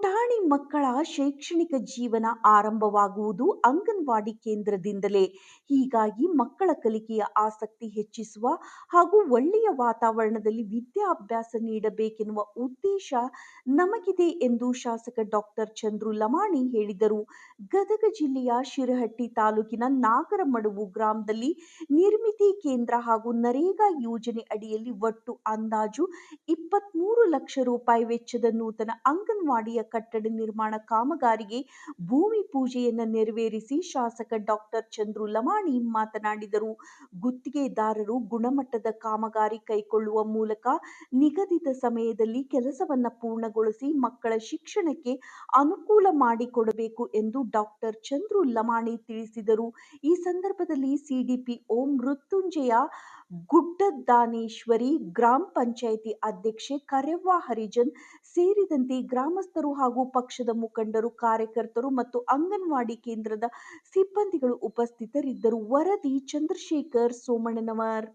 ಪುಟಾಣಿ ಮಕ್ಕಳ ಶೈಕ್ಷಣಿಕ ಜೀವನ ಆರಂಭವಾಗುವುದು ಅಂಗನವಾಡಿ ಕೇಂದ್ರದಿಂದಲೇ. ಹೀಗಾಗಿ ಮಕ್ಕಳ ಕಲಿಕೆಯ ಆಸಕ್ತಿ ಹೆಚ್ಚಿಸುವ ಹಾಗೂ ಒಳ್ಳೆಯ ವಾತಾವರಣದಲ್ಲಿ ವಿದ್ಯಾಭ್ಯಾಸ ನೀಡಬೇಕೆನ್ನುವ ಉದ್ದೇಶ ನಮಗಿದೆ ಎಂದು ಶಾಸಕ ಡಾಕ್ಟರ್ ಚಂದ್ರು ಲಮಾಣಿ ಹೇಳಿದರು. ಗದಗ ಜಿಲ್ಲೆಯ ಶಿರಹಟ್ಟಿ ತಾಲೂಕಿನ ನಾಗರಮಡುವು ಗ್ರಾಮದಲ್ಲಿ ನಿರ್ಮಿತಿ ಕೇಂದ್ರ ಹಾಗೂ ನರೇಗಾ ಯೋಜನೆ ಅಡಿಯಲ್ಲಿ ಒಟ್ಟು ಅಂದಾಜು ಇಪ್ಪತ್ಮೂರು ಲಕ್ಷ ರೂಪಾಯಿ ವೆಚ್ಚದ ನೂತನ ಅಂಗನವಾಡಿಯ ಕಟ್ಟಡ ನಿರ್ಮಾಣ ಕಾಮಗಾರಿಗೆ ಭೂಮಿ ಪೂಜೆಯನ್ನು ನೆರವೇರಿಸಿ ಶಾಸಕ ಡಾಕ್ಟರ್ ಚಂದ್ರು ಲಮಾಣಿ ಮಾತನಾಡಿದರು. ಗುತ್ತಿಗೆದಾರರು ಗುಣಮಟ್ಟದ ಕಾಮಗಾರಿ ಕೈಗೊಳ್ಳುವ ಮೂಲಕ ನಿಗದಿತ ಸಮಯದಲ್ಲಿ ಕೆಲಸವನ್ನು ಪೂರ್ಣಗೊಳಿಸಿ ಮಕ್ಕಳ ಶಿಕ್ಷಣಕ್ಕೆ ಅನುಕೂಲ ಮಾಡಿಕೊಡಬೇಕು ಎಂದು ಡಾಕ್ಟರ್ ಚಂದ್ರು ಲಮಾಣಿ ತಿಳಿಸಿದರು. ಈ ಸಂದರ್ಭದಲ್ಲಿ ಸಿಡಿಪಿಒ ಮೃತ್ಯುಂಜಯ ಗುಡ್ಡದಾನೇಶ್ವರಿ ಗ್ರಾಮ ಪಂಚಾಯಿತಿ ಅಧ್ಯಕ್ಷೆ ಕರೆವ್ವ ಹರಿಜನ್ ಸೇರಿದಂತೆ ಗ್ರಾಮಸ್ಥರು ಹಾಗೂ ಪಕ್ಷದ ಮುಖಂಡರು, ಕಾರ್ಯಕರ್ತರು ಮತ್ತು ಅಂಗನವಾಡಿ ಕೇಂದ್ರದ ಸಿಬ್ಬಂದಿಗಳು ಉಪಸ್ಥಿತರಿದ್ದರು. ವರದಿ ಚಂದ್ರಶೇಖರ್ ಸೋಮಣ್ಣನವರ್.